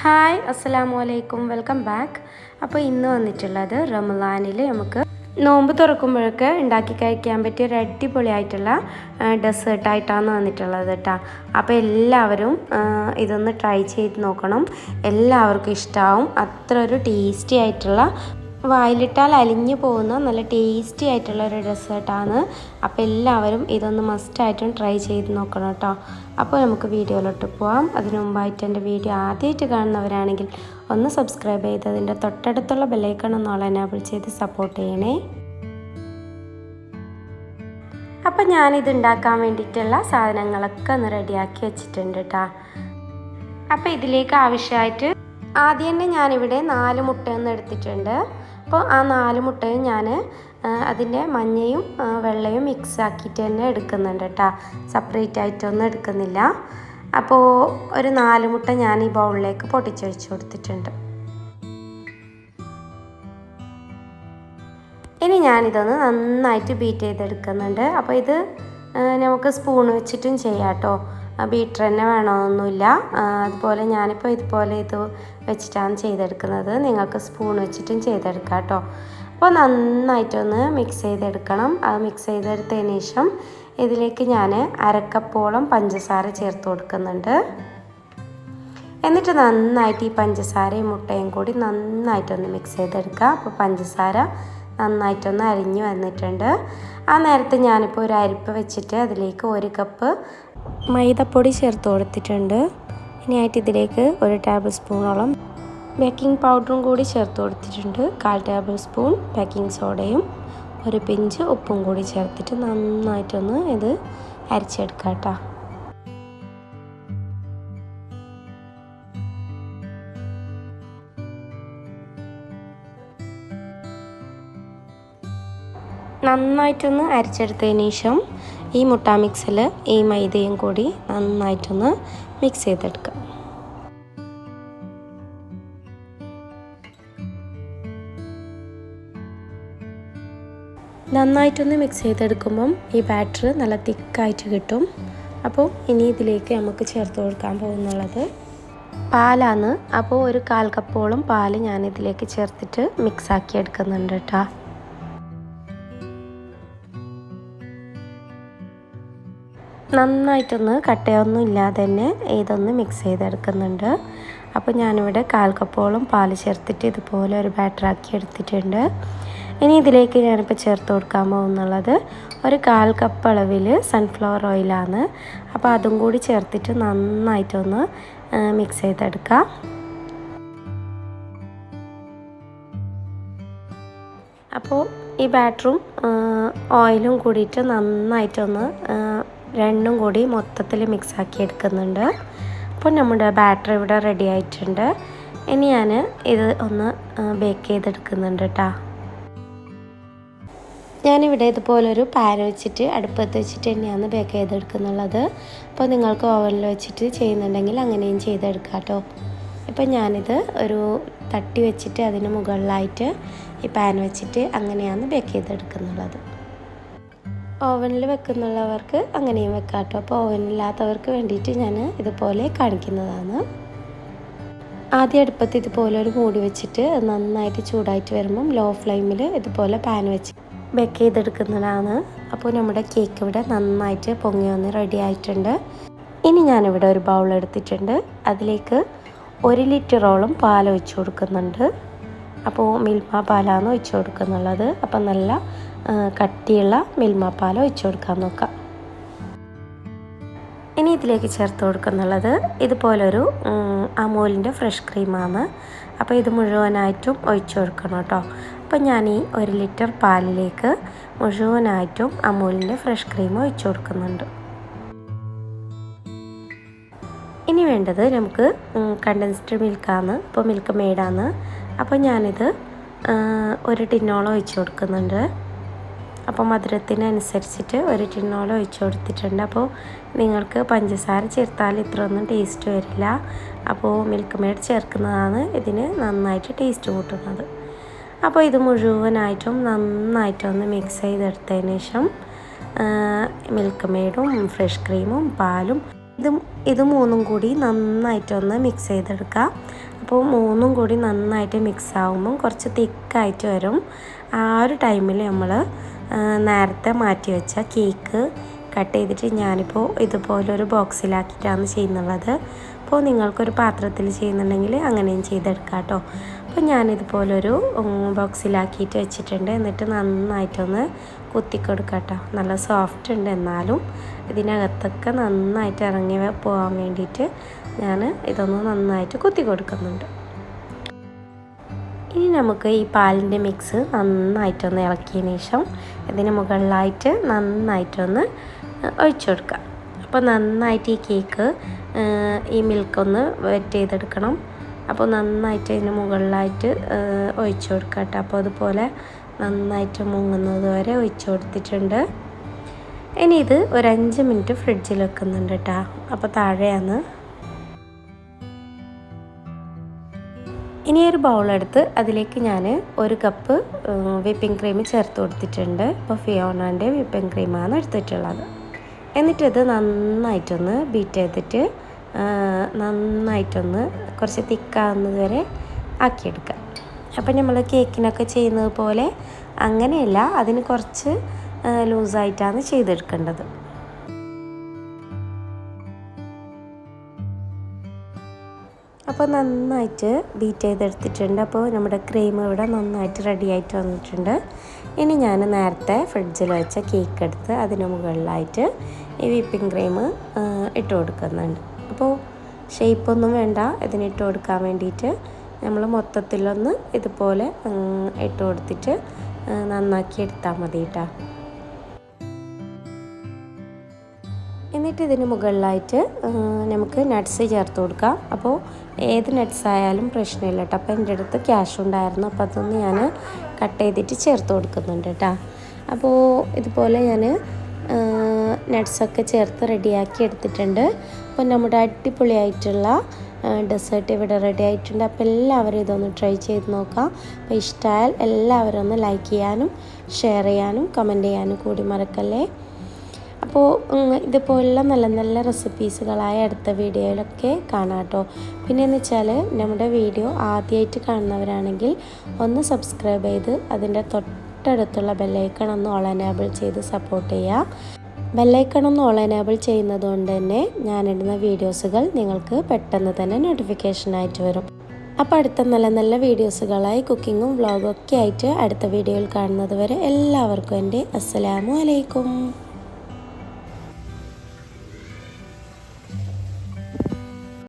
Hi അസ്സലാമു അലൈക്കും. Welcome back. അപ്പോൾ ഇന്ന് വന്നിട്ടുള്ളത് റമലാനിൽ നമുക്ക് നോമ്പ് തുറക്കുമ്പോഴൊക്കെ ഉണ്ടാക്കി കഴിക്കാൻ പറ്റിയ ഒരു അടിപൊളിയായിട്ടുള്ള ഡെസേർട്ടായിട്ടാണ് വന്നിട്ടുള്ളത് കേട്ടോ. അപ്പോൾ എല്ലാവരും ഇതൊന്ന് ട്രൈ ചെയ്ത് നോക്കണം. എല്ലാവർക്കും ഇഷ്ടമാവും അത്ര ഒരു ടേസ്റ്റി ആയിട്ടുള്ള വായിലിട്ടാൽ അലിഞ്ഞു പോകുന്ന നല്ല ടേസ്റ്റി ആയിട്ടുള്ള ഒരു ഡെസേർട്ടാണ്. അപ്പോൾ എല്ലാവരും ഇതൊന്ന് മസ്റ്റായിട്ടും ട്രൈ ചെയ്ത് നോക്കണം കേട്ടോ. അപ്പോൾ നമുക്ക് വീഡിയോയിലോട്ട് പോവാം. അതിനു മുമ്പായിട്ട് എന്റെ വീഡിയോ ആദ്യമായിട്ട് കാണുന്നവരാണെങ്കിൽ ഒന്ന് സബ്സ്ക്രൈബ് ചെയ്ത് അതിന്റെ തൊട്ടടുത്തുള്ള ബെല്ലൈക്കൺ ഒന്ന് എനാബിൾ ചെയ്ത് സപ്പോർട്ട് ചെയ്യണേ. അപ്പം ഞാനിത് ഉണ്ടാക്കാൻ വേണ്ടിയിട്ടുള്ള സാധനങ്ങളൊക്കെ ഒന്ന് റെഡിയാക്കി വെച്ചിട്ടുണ്ട് കേട്ടോ അപ്പോൾ ഇതിലേക്ക് ആവശ്യമായിട്ട് ആദ്യം തന്നെ ഞാനിവിടെ നാല് മുട്ടയൊന്നും എടുത്തിട്ടുണ്ട്. അപ്പോൾ ആ നാല് മുട്ടയും ഞാൻ അതിന്റെ മഞ്ഞയും വെള്ളയും മിക്സ് ആക്കിയിട്ട് തന്നെ എടുക്കുന്നുണ്ട് കേട്ടോ. സെപ്പറേറ്റ് ആയിട്ടൊന്നും എടുക്കുന്നില്ല. അപ്പോൾ ഒരു നാല് മുട്ട ഞാൻ ഈ ബൗളിലേക്ക് പൊട്ടിച്ചൊഴിച്ച് കൊടുത്തിട്ടുണ്ട്. ഇനി ഞാനിതൊന്ന് നന്നായിട്ട് ബീറ്റ് ചെയ്തെടുക്കുന്നുണ്ട്. അപ്പോൾ ഇത് നമുക്ക് സ്പൂൺ വെച്ചിട്ടും ചെയ്യാം കേട്ടോ. ബീറ്റർ തന്നെ വേണമെന്നൊന്നുമില്ല ആ, അതുപോലെ ഞാനിപ്പോൾ ഇതുപോലെ ഇത് വെച്ചിട്ടാണ് ചെയ്തെടുക്കുന്നത്. നിങ്ങൾക്ക് സ്പൂൺ വെച്ചിട്ടും ചെയ്തെടുക്കാം കേട്ടോ. അപ്പോൾ നന്നായിട്ടൊന്ന് മിക്സ് ചെയ്തെടുക്കണം. അത് മിക്സ് ചെയ്തെടുത്തതിന് ശേഷം ഇതിലേക്ക് ഞാൻ അരക്കപ്പോളം പഞ്ചസാര ചേർത്ത് കൊടുക്കുന്നുണ്ട്. എന്നിട്ട് നന്നായിട്ട് ഈ പഞ്ചസാരയും മുട്ടയും കൂടി നന്നായിട്ടൊന്ന് മിക്സ് ചെയ്തെടുക്കുക അപ്പോൾ പഞ്ചസാര നന്നായിട്ടൊന്ന് അരിഞ്ഞു വന്നിട്ടുണ്ട്. ആ നേരത്തെ ഞാനിപ്പോൾ ഒരു അരിപ്പ് വെച്ചിട്ട് അതിലേക്ക് ഒരു കപ്പ് മൈദപ്പൊടി ചേർത്ത് കൊടുത്തിട്ടുണ്ട്. ഇനിയായിട്ട് ഇതിലേക്ക് ഒരു ടേബിൾ സ്പൂണോളം ബേക്കിംഗ് പൗഡറും കൂടി ചേർത്ത് കൊടുത്തിട്ടുണ്ട്. കാൽ ടേബിൾ സ്പൂൺ ബേക്കിംഗ് സോഡയും ഒരു പിഞ്ച് ഉപ്പും കൂടി ചേർത്തിട്ട് നന്നായിട്ടൊന്ന് ഇത് അരിച്ചെടുക്കാം കേട്ടോ നന്നായിട്ടൊന്ന് അരച്ചെടുത്തതിന് ശേഷം ഈ മുട്ട മിക്സിൽ ഈ മൈദയും കൂടി നന്നായിട്ടൊന്ന് മിക്സ് ചെയ്തെടുക്കുക. നന്നായിട്ടൊന്ന് മിക്സ് ചെയ്തെടുക്കുമ്പം ഈ ബാറ്റർ നല്ല തിക്കായിട്ട് കിട്ടും. അപ്പോൾ ഇനി ഇതിലേക്ക് നമുക്ക് ചേർത്ത് കൊടുക്കാൻ പോകുന്നുള്ളത് പാലാണ്. അപ്പോൾ ഒരു കാൽ കപ്പോളം പാൽ ഞാനിതിലേക്ക് ചേർത്തിട്ട് മിക്സാക്കി എടുക്കുന്നുണ്ട് കേട്ടോ. നന്നായിട്ടൊന്ന് കട്ടയൊന്നും ഇല്ലാതെ തന്നെ ഇതൊന്ന് മിക്സ് ചെയ്തെടുക്കുന്നുണ്ട്. അപ്പോൾ ഞാനിവിടെ കാൽ പാൽ ചേർത്തിട്ട് ഇതുപോലെ ഒരു ബാറ്ററാക്കി എടുത്തിട്ടുണ്ട്. ഇനി ഇതിലേക്ക് ഞാനിപ്പോൾ ചേർത്ത് കൊടുക്കാൻ പോകുന്നുള്ളത് ഒരു കാൽ കപ്പ് അളവിൽ സൺഫ്ലവർ ഓയിലാണ് അപ്പോൾ അതും കൂടി ചേർത്തിട്ട് നന്നായിട്ടൊന്ന് മിക്സ് ചെയ്തെടുക്കാം. അപ്പോൾ ഈ ബാറ്ററും ഓയിലും കൂടിയിട്ട് നന്നായിട്ടൊന്ന് രണ്ടും കൂടി മൊത്തത്തിൽ മിക്സാക്കി എടുക്കുന്നുണ്ട്. അപ്പോൾ നമ്മുടെ ബാറ്റർ ഇവിടെ റെഡി ആയിട്ടുണ്ട്. ഇനി ഞാൻ ഇത് ഒന്ന് ബേക്ക് ചെയ്തെടുക്കുന്നുണ്ട് കേട്ടോ ഞാനിവിടെ ഇതുപോലൊരു പാൻ വെച്ചിട്ട് അടുപ്പത്ത് വെച്ചിട്ട് തന്നെയാണ് ബേക്ക് ചെയ്തെടുക്കുന്നുള്ളത്. അപ്പോൾ നിങ്ങൾക്ക് ഓവനിൽ വെച്ചിട്ട് ചെയ്യുന്നുണ്ടെങ്കിൽ അങ്ങനെയും ചെയ്തെടുക്കാം കേട്ടോ ഇപ്പം ഞാനിത് ഒരു തട്ടി വെച്ചിട്ട് അതിന് മുകളിലായിട്ട് ഈ പാൻ വെച്ചിട്ട് അങ്ങനെയാണ് ബേക്ക് ചെയ്തെടുക്കുന്നുള്ളത്. ഓവനിൽ വെക്കുന്നുള്ളവർക്ക് അങ്ങനെയും വെക്കാം കേട്ടോ. അപ്പോൾ ഓവനില്ലാത്തവർക്ക് വേണ്ടിയിട്ട് ഞാൻ ഇതുപോലെ കാണിക്കുന്നതാണ്. ആദ്യം അടുപ്പത്ത് ഇതുപോലെ ഒരു മൂടി വെച്ചിട്ട് നന്നായിട്ട് ചൂടായിട്ട് വരുമ്പം ലോ ഫ്ലെയിമിൽ ഇതുപോലെ പാൻ വെച്ച് ബേക്ക് ചെയ്തെടുക്കുന്നതാണ്. അപ്പോൾ നമ്മുടെ കേക്ക് ഇവിടെ നന്നായിട്ട് പൊങ്ങി വന്ന് റെഡി ആയിട്ടുണ്ട്. ഇനി ഞാനിവിടെ ഒരു ബൗൾ എടുത്തിട്ടുണ്ട്. അതിലേക്ക് ഒരു ലിറ്ററോളം പാൽ ഒഴിച്ചു കൊടുക്കുന്നുണ്ട്. അപ്പോൾ മിൽമ പാലാണ് ഒഴിച്ചു കൊടുക്കുന്നുള്ളത്. അപ്പം നല്ല കട്ടിയുള്ള മിൽമ പാൽ ഒഴിച്ച് കൊടുക്കാൻ നോക്കാം. ഇനി ഇതിലേക്ക് ചേർത്ത് കൊടുക്കുന്നുള്ളത് ഇതുപോലൊരു അമൂലിന്റെ ഫ്രഷ് ക്രീമാണ്. അപ്പോൾ ഇത് മുഴുവനായിട്ടും ഒഴിച്ചു കൊടുക്കണം കേട്ടോ. അപ്പോൾ ഞാൻ ഈ ഒരു ലിറ്റർ പാലിലേക്ക് മുഴുവനായിട്ടും അമൂലിന്റെ ഫ്രഷ് ക്രീം ഒഴിച്ചു കൊടുക്കുന്നുണ്ട്. ഇനി വേണ്ടത് നമുക്ക് കണ്ടൻസ്ഡ് മിൽക്കാണ് ഇപ്പോൾ മിൽക്ക് മെയ്ഡാണ് അപ്പോൾ ഞാനിത് ഒരു ടിന്നോളം ഒഴിച്ചു കൊടുക്കുന്നുണ്ട്. അപ്പോൾ മധുരത്തിനനുസരിച്ചിട്ട് ഒരു ടിന്നോളം ഒഴിച്ചു കൊടുത്തിട്ടുണ്ട്. അപ്പോൾ നിങ്ങൾക്ക് പഞ്ചസാര ചേർത്താൽ ഇത്രയൊന്നും ടേസ്റ്റ് വരില്ല. അപ്പോൾ മിൽക്ക് മെയ്ഡ് ചേർക്കുന്നതാണ് ഇതിന് നന്നായിട്ട് ടേസ്റ്റ് കൂട്ടുന്നത്. അപ്പോൾ ഇത് മുഴുവനായിട്ടും നന്നായിട്ടൊന്ന് മിക്സ് ചെയ്തെടുത്തതിന് ശേഷം മിൽക്ക് മെയ്ഡും ഫ്രഷ് ക്രീമും പാലും ഇത് ഇത് മൂന്നും കൂടി നന്നായിട്ടൊന്ന് മിക്സ് ചെയ്തെടുക്കുക. അപ്പോൾ മൂന്നും കൂടി നന്നായിട്ട് മിക്സ് ആകുമ്പം കുറച്ച് തിക്കായിട്ട് വരും. ആ ഒരു ടൈമിൽ നമ്മൾ നേരത്തെ മാറ്റി വെച്ച കേക്ക് കട്ട് ചെയ്തിട്ട് ഞാനിപ്പോൾ ഇതുപോലൊരു ബോക്സിലാക്കിയിട്ടാണ് ചെയ്യുന്നുള്ളത്. അപ്പോൾ നിങ്ങൾക്കൊരു പാത്രത്തിൽ ചെയ്യുന്നുണ്ടെങ്കിൽ അങ്ങനെയും ചെയ്തെടുക്കാം കേട്ടോ. അപ്പോൾ ഞാനിതുപോലൊരു ബോക്സിലാക്കിയിട്ട് വെച്ചിട്ടുണ്ട്. എന്നിട്ട് നന്നായിട്ടൊന്ന് കുത്തിക്കൊടുക്കാം കേട്ടോ. നല്ല സോഫ്റ്റ് ഉണ്ട് എന്നാലും ഇതിനകത്തൊക്കെ നന്നായിട്ട് ഇറങ്ങി പോകാൻ വേണ്ടിയിട്ട് ഞാൻ ഇതൊന്ന് നന്നായിട്ട് കുത്തി കൊടുക്കുന്നുണ്ട് ഇനി നമുക്ക് ഈ പാലിന്റെ മിക്സ് നന്നായിട്ടൊന്ന് ഇളക്കിയതിന് ശേഷം ഇതിന് മുകളിലായിട്ട് നന്നായിട്ടൊന്ന് ഒഴിച്ചു കൊടുക്കുക. അപ്പോൾ നന്നായിട്ട് ഈ കേക്ക് ഈ മിൽക്കൊന്ന് വെറ്റ് ചെയ്തെടുക്കണം. അപ്പോൾ നന്നായിട്ട് ഇതിന് മുകളിലായിട്ട് ഒഴിച്ചു കൊടുക്കുക കേട്ടോ. അപ്പോൾ അതുപോലെ നന്നായിട്ട് മുങ്ങുന്നത് വരെ ഒഴിച്ചു കൊടുത്തിട്ടുണ്ട്. ഇനി ഇത് ഒരു അഞ്ച് മിനിറ്റ് ഫ്രിഡ്ജിൽ വെക്കുന്നുണ്ട് കേട്ടോ. അപ്പോൾ താഴെയാണ് ഇനി ഒരു ബൗളെടുത്ത് അതിലേക്ക് ഞാൻ ഒരു കപ്പ് വിപ്പിംഗ് ക്രീം ചേർത്ത് കൊടുത്തിട്ടുണ്ട്. ഇപ്പോൾ ഫിയോണാന്റെ വിപ്പിംഗ് ക്രീമാണ് എടുത്തിട്ടുള്ളത്. എന്നിട്ടത് നന്നായിട്ടൊന്ന് ബീറ്റ് ചെയ്തിട്ട് നന്നായിട്ടൊന്ന് കുറച്ച് തിക്കാവുന്നത് വരെ ആക്കിയെടുക്കാം. അപ്പം നമ്മൾ കേക്കിനൊക്കെ ചെയ്യുന്നത് പോലെ അങ്ങനെയല്ല അതിന് കുറച്ച് ലൂസായിട്ടാണ് ചെയ്തെടുക്കേണ്ടത്. അപ്പോൾ നന്നായിട്ട് ബീറ്റ് ചെയ്തെടുത്തിട്ടുണ്ട്. അപ്പോൾ നമ്മുടെ ക്രീം ഇവിടെ നന്നായിട്ട് റെഡി ആയിട്ട് വന്നിട്ടുണ്ട്. ഇനി ഞാൻ നേരത്തെ ഫ്രിഡ്ജിൽ വെച്ച കേക്ക് എടുത്ത് അതിന് മുകളിലായിട്ട് ഈ വിപ്പിംഗ് ക്രീം ഇട്ട് കൊടുക്കുന്നുണ്ട്. അപ്പോൾ ഷേപ്പൊന്നും വേണ്ട. ഇതിനിട്ട് കൊടുക്കാൻ വേണ്ടിയിട്ട് നമ്മൾ മൊത്തത്തിലൊന്ന് ഇതുപോലെ ഇട്ട് കൊടുത്തിട്ട് നന്നാക്കി എടുത്താൽ മതി കേട്ടോ എന്നിട്ട് ഇതിന് മുകളിലായിട്ട് നമുക്ക് നട്ട്സ് ചേർത്ത് കൊടുക്കാം. അപ്പോൾ ഏത് നട്ട്സ് ആയാലും പ്രശ്നമില്ല കേട്ടോ. അപ്പോൾ എന്റെ അടുത്ത് ക്യാഷ് ഉണ്ടായിരുന്നു. അപ്പോൾ അതൊന്ന് ഞാൻ കട്ട് ചെയ്തിട്ട് ചേർത്ത് കൊടുക്കുന്നുണ്ട് കേട്ടോ. അപ്പോൾ ഇതുപോലെ ഞാൻ നട്ട്സൊക്കെ ചേർത്ത് റെഡിയാക്കി എടുത്തിട്ടുണ്ട്. അപ്പോൾ നമ്മുടെ അടിപൊളിയായിട്ടുള്ള ഡെസേർട്ട് ഇവിടെ റെഡി ആയിട്ടുണ്ട്. അപ്പോൾ എല്ലാവരും ഇതൊന്ന് ട്രൈ ചെയ്ത് നോക്കാം. അപ്പോൾ ഇഷ്ടമായാൽ എല്ലാവരും ഒന്ന് ലൈക്ക് ചെയ്യാനും ഷെയർ ചെയ്യാനും കമന്റ് ചെയ്യാനും കൂടി മറക്കല്ലേ? അപ്പോൾ ഇതുപോലുള്ള നല്ല നല്ല റെസിപ്പീസുകളായ അടുത്ത വീഡിയോയിലൊക്കെ കാണാം കേട്ടോ. പിന്നെ എന്ന് വെച്ചാൽ നമ്മുടെ വീഡിയോ ആദ്യമായിട്ട് കാണുന്നവരാണെങ്കിൽ ഒന്ന് സബ്സ്ക്രൈബ് ചെയ്ത് അതിന്റെ തൊട്ടടുത്തുള്ള ബെല്ലൈക്കൺ ഒന്ന് ഓൾ എനേബിൾ ചെയ്ത് സപ്പോർട്ട് ചെയ്യുക. ബെല്ലൈക്കൺ ഒന്ന് ഓൾ എനേബിൾ ചെയ്യുന്നത് കൊണ്ട് തന്നെ ഞാനിടുന്ന വീഡിയോസുകൾ നിങ്ങൾക്ക് പെട്ടെന്ന് തന്നെ നോട്ടിഫിക്കേഷനായിട്ട് വരും. അപ്പോൾ അടുത്ത നല്ല നല്ല വീഡിയോസുകളായി കുക്കിങ്ങും വ്ളോഗും ഒക്കെ ആയിട്ട് അടുത്ത വീഡിയോയിൽ കാണുന്നത് വരെ എല്ലാവർക്കും എന്റെ അസ്സലാമു അലൈക്കും.